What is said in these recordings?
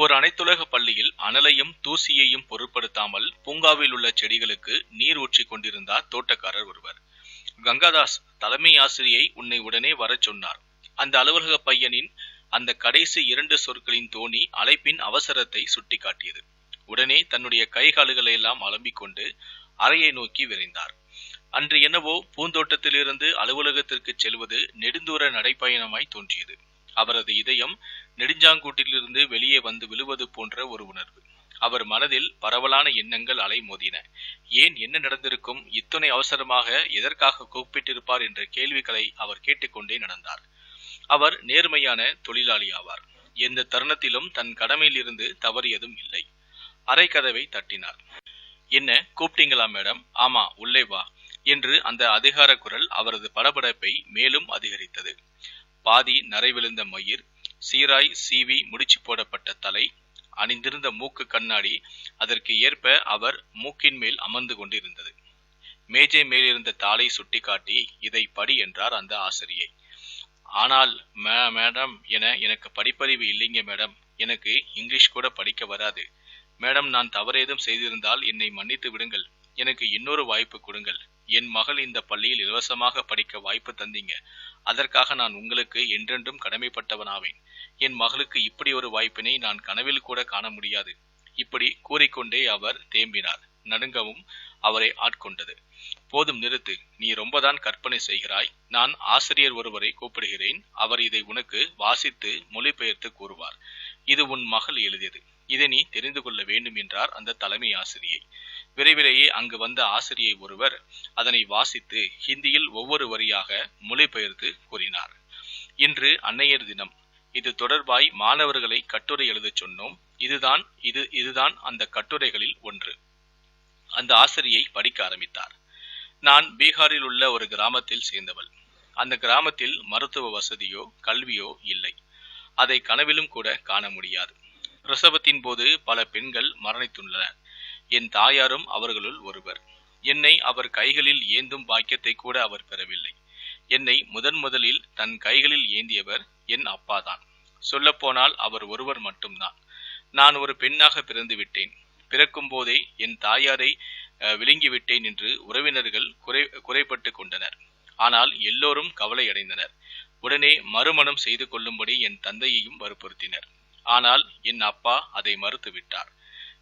ஒரு அனைத்துலக பள்ளியில் அனலையும் தூசியையும் பொருட்படுத்தாமல் பூங்காவில் உள்ள செடிகளுக்கு நீர் ஊற்றிக் கொண்டிருந்தார் தோட்டக்காரர் ஒருவர். கங்காதாஸ் தலைமை ஆசிரியை உன்னை உடனே வரச் சொன்னார். அந்த அலுவலக பையனின் அந்த கடைசி இரண்டு சொற்களின் தோணி அழைப்பின் அவசரத்தை சுட்டிக்காட்டியது. உடனே தன்னுடைய கை கால்களை எல்லாம் அலம்பிக் கொண்டு அறையை நோக்கி விரைந்தார். அன்று என்னவோ பூந்தோட்டத்திலிருந்து அலுவலகத்திற்கு செல்வது நெடுந்தூர நடைப்பயணமாய் தோன்றியது. அவரது இதயம் நெடுஞ்சாங்கூட்டிலிருந்து வெளியே வந்து விழுவது போன்ற ஒரு உணர்வு. அவர் மனதில் பரவலான எண்ணங்கள் அலைமோதின. ஏன் என்ன நடந்திருக்கும்? இத்தனை அவசரமாக எதற்காக கூப்பிட்டிருப்பார் என்ற கேள்விகளை அவர் கேட்டுக்கொண்டே நடந்தார். அவர் நேர்மையான தொழிலாளி ஆவார். எந்த தருணத்திலும் தன் கடமையிலிருந்து தவறியதும் இல்லை. அரை கதவை தட்டினார். என்ன கூப்பிட்டீங்களா மேடம்? ஆமா உள்ளே வா என்று அந்த அதிகார குரல் அவரது படபடப்பை மேலும் அதிகரித்தது. பாதி நரை விழுந்த மயிர் சீராய் சீவி முடிச்சு போடப்பட்ட தலை அணிந்திருந்த மூக்கு கண்ணாடி அதற்கு ஏற்ப அவர் மூக்கின் மேல் அமர்ந்து கொண்டிருந்தது. மேஜை மேலிருந்த தாளை சுட்டிக்காட்டி இதை படி என்றார் அந்த ஆசிரியை. ஆனால் மே மேடம் என எனக்கு படிப்பறிவு இல்லைங்க மேடம். எனக்கு இங்கிலீஷ் கூட படிக்க வராது. மேடம் நான் தவறேதும் செய்திருந்தால் என்னை மன்னித்து விடுங்கள். எனக்கு இன்னொரு வாய்ப்பு கொடுங்கள். என் மகள் இந்த பள்ளியில் இலவசமாக படிக்க வாய்ப்பு தந்தீங்க. அதற்காக நான் உங்களுக்கு என்றென்றும் கடமைப்பட்டவனாவேன். என் மகளுக்கு இப்படி ஒரு வாய்ப்பினை நான் கனவில் கூட காண முடியாது. இப்படி கூறிக்கொண்டே அவர் தேம்பினார். நடுங்கவும் அவரை ஆட்கொண்டது. போதும் நிறுத்து நீ ரொம்பதான் கற்பனை செய்கிறாய். நான் ஆசிரியர் ஒருவரை கூப்பிடுகிறேன். அவர் இதை உனக்கு வாசித்து மொழிபெயர்த்து கூறுவார். இது உன் மகள் எழுதியது. இதை நீ தெரிந்து கொள்ள வேண்டும் என்றார் அந்த தலைமை ஆசிரியை. விரைவிலேயே அங்கு வந்த ஆசிரியை ஒருவர் அதனை வாசித்து ஹிந்தியில் ஒவ்வொரு வரியாக மொழிபெயர்த்து கூறினார். இன்று அன்னையர் தினம். இது தொடர்பாய் மாணவர்களை கட்டுரை எழுதச் சொன்னோம். இதுதான் இது இதுதான் அந்த கட்டுரைகளில் ஒன்று. அந்த ஆசிரியை படிக்க ஆரம்பித்தார். நான் பீகாரில் உள்ள ஒரு கிராமத்தில் சேர்ந்தவள். அந்த கிராமத்தில் மருத்துவ வசதியோ கல்வியோ இல்லை. அதை கனவிலும் கூட காண முடியாது. பிரசவத்தின் போது பல பெண்கள் மரணித்துள்ளனர். என் தாயாரும் அவர்களுள் ஒருவர். என்னை அவர் கைகளில் ஏந்தும் பாக்கியத்தை கூட அவர் பெறவில்லை. என்னை முதன் முதலில் தன் கைகளில் ஏந்தியவர் என் அப்பாதான். சொல்லப்போனால் அவர் ஒருவர் மட்டும்தான். நான் ஒரு பெண்ணாக பிறந்து விட்டேன் பிறக்கும் போதே என் தாயாரை விழுங்கிவிட்டேன் என்று உறவினர்கள் குறை குறைப்பட்டு கொண்டனர். ஆனால் எல்லோரும் கவலையடைந்தனர். உடனே மறுமணம் செய்து கொள்ளும்படி என் தந்தையையும் வற்புறுத்தினர். ஆனால் என் அப்பா அதை மறுத்துவிட்டார்.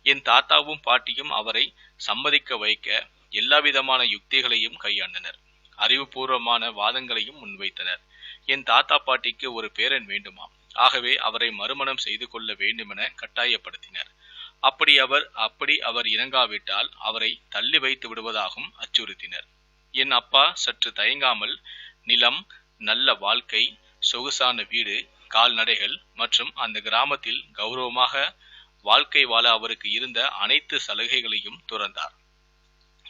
என் தாத்தாவும் பாட்டியும் அவரை சம்மதிக்க வைக்க எல்லாவிதமான யுக்திகளையும் கையாண்டனர். அறிவுபூர்வமான வாதங்களையும் முன்வைத்தனர். என் தாத்தா பாட்டிக்கு ஒரு பேரன் வேண்டுமாம். ஆகவே அவரை மறுமணம் செய்து கொள்ள வேண்டுமென கட்டாயப்படுத்தினர். அப்படி அவர் அப்படி அவர் இணங்காவிட்டால் அவரை தள்ளி வைத்து விடுவதாகவும் அச்சுறுத்தினர். என் அப்பா சற்று தயங்காமல் நிலம் நல்ல வாழ்க்கை சொகுசான வீடு கால்நடைகள் மற்றும் அந்த கிராமத்தில் கௌரவமாக வாழ்க்கை வாழ அவருக்கு இருந்த அனைத்து சலுகைகளையும் துறந்தார்.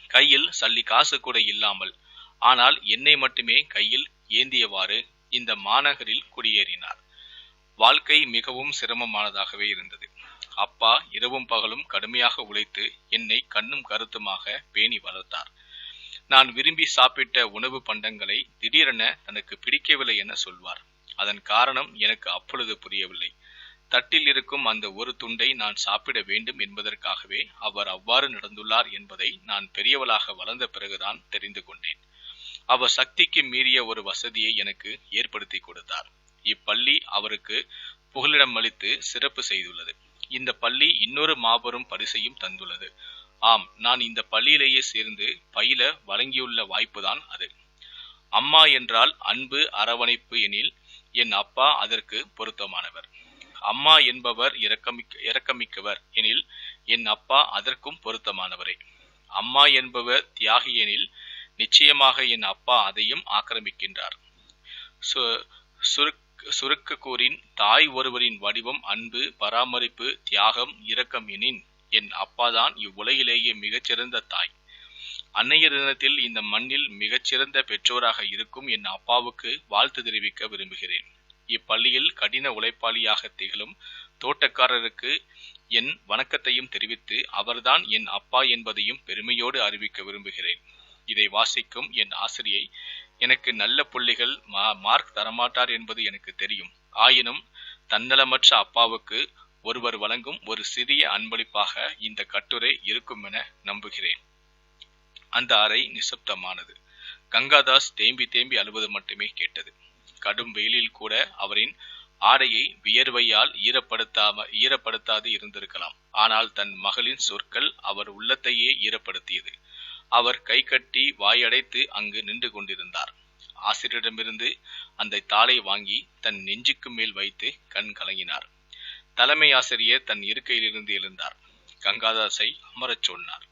கையில் சல்லி காசு கூட இல்லாமல் ஆனால் என்னை மட்டுமே கையில் ஏந்தியவாறு இந்த மாநகரில் குடியேறினார். வாழ்க்கை மிகவும் சிரமமானதாகவே இருந்தது. அப்பா இரவும் பகலும் கடுமையாக உழைத்து என்னை கண்ணும் கருத்துமாக பேணி வளர்த்தார். நான் விரும்பி சாப்பிட்ட உணவு பண்டங்களை திடீரென தனக்கு பிடிக்கவில்லை என சொல்வார். அதன் காரணம் எனக்கு அப்பொழுது புரியவில்லை. தட்டில் இருக்கும் அந்த ஒரு துண்டை நான் சாப்பிட வேண்டும் என்பதற்காகவே அவர் அவ்வாறு நடந்துள்ளார் என்பதை நான் பெரியவளாக வளர்ந்த பிறகுதான் தெரிந்து கொண்டேன். அவர் சக்திக்கு மீறிய ஒரு வசதியை எனக்கு ஏற்படுத்தி கொடுத்தார். இப்பள்ளி அவருக்கு புகலிடம் அளித்து சிறப்பு செய்துள்ளது. இந்த பள்ளி இன்னொரு மாபெரும் பரிசையும் தந்துள்ளது. ஆம் நான் இந்த பள்ளியிலேயே சேர்ந்து பயில வழங்கியுள்ள வாய்ப்புதான் அது. அம்மா என்றால் அன்பு அரவணைப்பு எனில் என் அப்பா அதற்கு பொருத்தமானவர். அம்மா என்பவர் இரக்கமிக்க இரக்கமிக்கவர் எனில் என் அப்பா அதற்கும் பொருத்தமானவரே. அம்மா என்பவர் தியாகி எனில் நிச்சயமாக என் அப்பா அதையும் ஆக்கிரமிக்கின்றார். சு- சுருக் சுருக்க கூறின் தாய் ஒருவரின் வடிவம் அன்பு பராமரிப்பு தியாகம் இரக்கம் எனின் என் அப்பாதான் இவ்வுலகிலேயே மிகச்சிறந்த தாய். அன்னையர் தினத்தில் இந்த மண்ணில் மிகச்சிறந்த பெற்றோராக இருக்கும் என் அப்பாவுக்கு வாழ்த்து தெரிவிக்க விரும்புகிறேன். இப்பள்ளியில் கடின உழைப்பாளியாக திகழும் தோட்டக்காரருக்கு என் வணக்கத்தையும் தெரிவித்து அவர்தான் என் அப்பா என்பதையும் பெருமையோடு அறிவிக்க விரும்புகிறேன். இதை வாசிக்கும் என் ஆசிரியை எனக்கு நல்ல புள்ளிகள் மா- மார்க் தரமாட்டார் என்பது எனக்கு தெரியும். ஆயினும் தன்னலமற்ற அப்பாவுக்கு ஒருவர் வழங்கும் ஒரு சிறிய அன்பளிப்பாக இந்த கட்டுரை இருக்கும் என நம்புகிறேன். அந்த அறை நிசப்தமானது. கங்காதாஸ் தேம்பி தேம்பி அழுவது மட்டுமே கேட்டது. கடும் வெயிலில் கூட அவரின் ஆடையை வியர்வையால் ஈரப்படுத்தாம ஈரப்படுத்தாது இருந்திருக்கலாம். ஆனால் தன் மகளின் சொற்கள் அவர் உள்ளத்தையே ஈரப்படுத்தியது. அவர் கை கட்டி வாயடைத்து அங்கு நின்று கொண்டிருந்தார். ஆசிரியரிடமிருந்து அந்த தாளை வாங்கி தன் நெஞ்சுக்கு மேல் வைத்து கண் கலங்கினார். தலைமை ஆசிரியர் தன் இருக்கையிலிருந்து எழுந்தார். கங்காதாசை அமரச் சொன்னார்.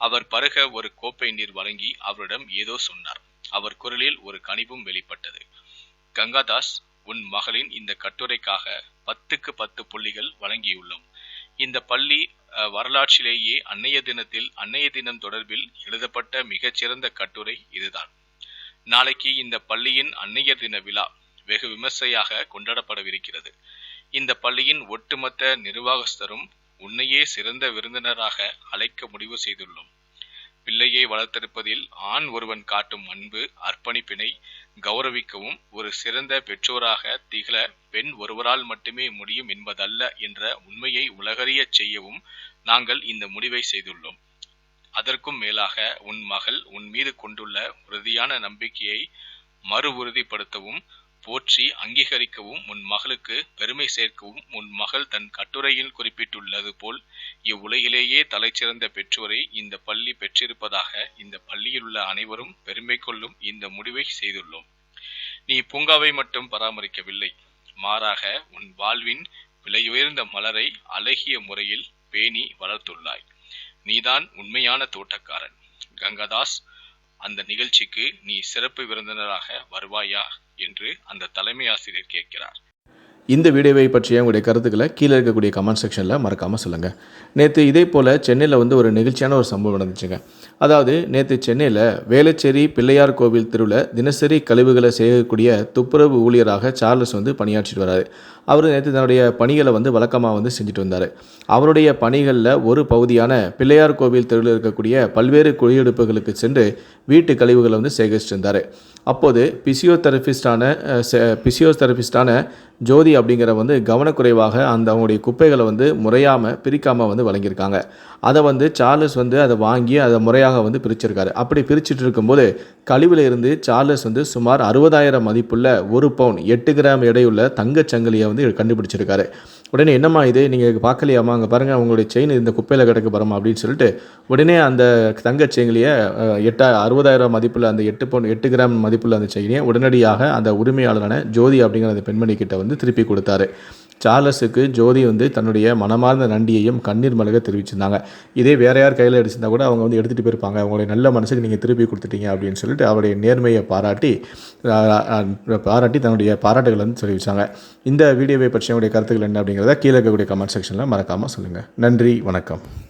அவர் பருக ஒரு கோப்பை நீர் வழங்கி அவரிடம் ஏதோ சொன்னார். அவர் குரலில் ஒரு கனிவும் வெளிப்பட்டது. கங்காதாஸ் உன் மகளின் இந்த கட்டுரைக்காக பத்துக்கு பத்து புள்ளிகள் வழங்கியுள்ளோம். இந்த பள்ளி அஹ், வரலாற்றிலேயே அன்னைய தினத்தில் அன்னைய தினம் தொடர்பில் எழுதப்பட்ட மிகச்சிறந்த கட்டுரை இதுதான். நாளைக்கு இந்த பள்ளியின் அன்னையர் தின விழா வெகு விமர்சையாக கொண்டாடப்படவிருக்கிறது. இந்த பள்ளியின் ஒட்டுமொத்த நிர்வாகஸ்தரும் உன்னையே சிறந்த விருந்தினராக அழைக்க முடிவு செய்துள்ளோம். பிள்ளையை வளர்த்தெடுப்பதில் ஆண் ஒருவன் காட்டும் அன்பு அர்ப்பணிப்பினை கௌரவிக்கவும் ஒரு சிறந்த பெற்றோராக திகழ பெண் ஒருவரால் மட்டுமே முடியும் என்பதல்ல என்ற உண்மையை உலகறியச் செய்யவும் நாங்கள் இந்த முடிவை செய்துள்ளோம். அதற்கும் மேலாக உன் மகள் உன் மீது கொண்டுள்ள உறுதியான நம்பிக்கையை மறு உறுதிப்படுத்தவும் போற்றி அங்கீகரிக்கவும் உன் மகளுக்கு பெருமை சேர்க்கவும் உன் மகள் தன் கட்டுரையில் குறிப்பிட்டுள்ளது போல் இவ்வுலகிலேயே தலைச்சிறந்த பெற்றோரை இந்த பள்ளி பெற்றிருப்பதாக இந்த பள்ளியில் உள்ள அனைவரும் பெருமை கொள்ளும் இந்த முடிவை செய்துள்ளோம். நீ பூங்காவை மட்டும் பராமரிக்கவில்லை. மாறாக உன் வாழ்வின் விலையுயர்ந்த மலரை அழகிய முறையில் பேணி வளர்த்துள்ளாய். நீதான் உண்மையான தோட்டக்காரன். கங்காதாஸ் அந்த நிகழ்ச்சிக்கு நீ சிறப்பு விருந்தினராக வருவாயா? என்று அந்த தலைமை ஆசிரியர் கேட்கிறார். இந்த வீடியோவை பற்றிய உங்களுடைய கருத்துக்களை கீழே இருக்கக்கூடிய கமெண்ட் செக்ஷனில் மறக்காமல் சொல்லுங்கள் நேற்று இதே போல் சென்னையில் வந்து ஒரு நெகிழ்ச்சியான ஒரு சம்பவம் நடந்துச்சுங்க. அதாவது நேற்று சென்னையில் வேளச்சேரி பிள்ளையார் கோவில் தெருவில் தினசரி கழிவுகளை செய்யக்கூடிய துப்புரவு ஊழியராக சார்லஸ் வந்து பணியாற்றிட்டு வராரு. அவர் நேற்று தன்னுடைய பணிகளை வந்து வழக்கமாக வந்து செஞ்சுட்டு வந்தார். அவருடைய பணிகளில் ஒரு பகுதியான பிள்ளையார் கோவில் தெருவில் இருக்கக்கூடிய பல்வேறு குடியிருப்புகளுக்கு சென்று வீட்டு கழிவுகளை வந்து சேகரிச்சிருந்தார் அப்போது பிசியோதெரபிஸ்டான பிசியோதெரபிஸ்டான ஜோதி அப்படிங்கிற வந்து கவனக்குறைவாக அந்த அவங்களுடைய குப்பைகளை வந்து முறையாமல் பிரிக்காமல் வந்து வழங்கியிருக்காங்க. அதை வந்து சார்லஸ் வந்து அதை வாங்கி அதை முறையாக வந்து பிரிச்சிருக்காரு. அப்படி பிரிச்சுட்டு இருக்கும்போது கழிவில் இருந்து சார்லஸ் வந்து சுமார் அறுபதாயிரம் மதிப்புள்ள ஒரு பவுன் எட்டு கிராம் எடையுள்ள தங்கச் சங்கிலியை வந்து கண்டுபிடிச்சிருக்காரு. உடனே என்னம்மா இது? நீங்கள் பார்க்கலையாம்மா? அங்கே பாருங்கள் உங்களுடைய செயின் இந்த குப்பையில் கிடக்கு பாருமா அப்படின்னு சொல்லிட்டு உடனே அந்த தங்க செங்கிலியை எட்டா அறுபதாயிரம் மதிப்புள்ள அந்த எட்டு பொன் எட்டு கிராம் மதிப்புள்ள அந்த செயினியை உடனடியாக அந்த உரிமையாளரான ஜோதி அப்படிங்கிற அந்த பெண்மணி கிட்ட வந்து திருப்பி கொடுத்தாரு. சார்லஸுக்கு ஜோதி வந்து தன்னுடைய மனமார்ந்த நன்றியையும் கண்ணீர் மலக தெரிவிச்சிருந்தாங்க. இதே வேற யார் கையில் அடிச்சிருந்தா கூட அவங்க வந்து எடுத்துகிட்டு போயிருப்பாங்க. அவங்களுடைய நல்ல மனசுக்கு நீங்கள் திருப்பி கொடுத்துட்டீங்க அப்படின்னு சொல்லிட்டு அவருடைய நேர்மையை பாராட்டி பாராட்டி தன்னுடைய பாராட்டுகளை வந்து தெரிவித்தாங்க இந்த வீடியோவை பற்றிய உங்களுடைய கருத்துக்கள் என்ன அப்படிங்கிறத கீழே இருக்கக்கூடிய கமெண்ட் செக்ஷனில் மறக்காமல் சொல்லுங்கள் நன்றி வணக்கம்.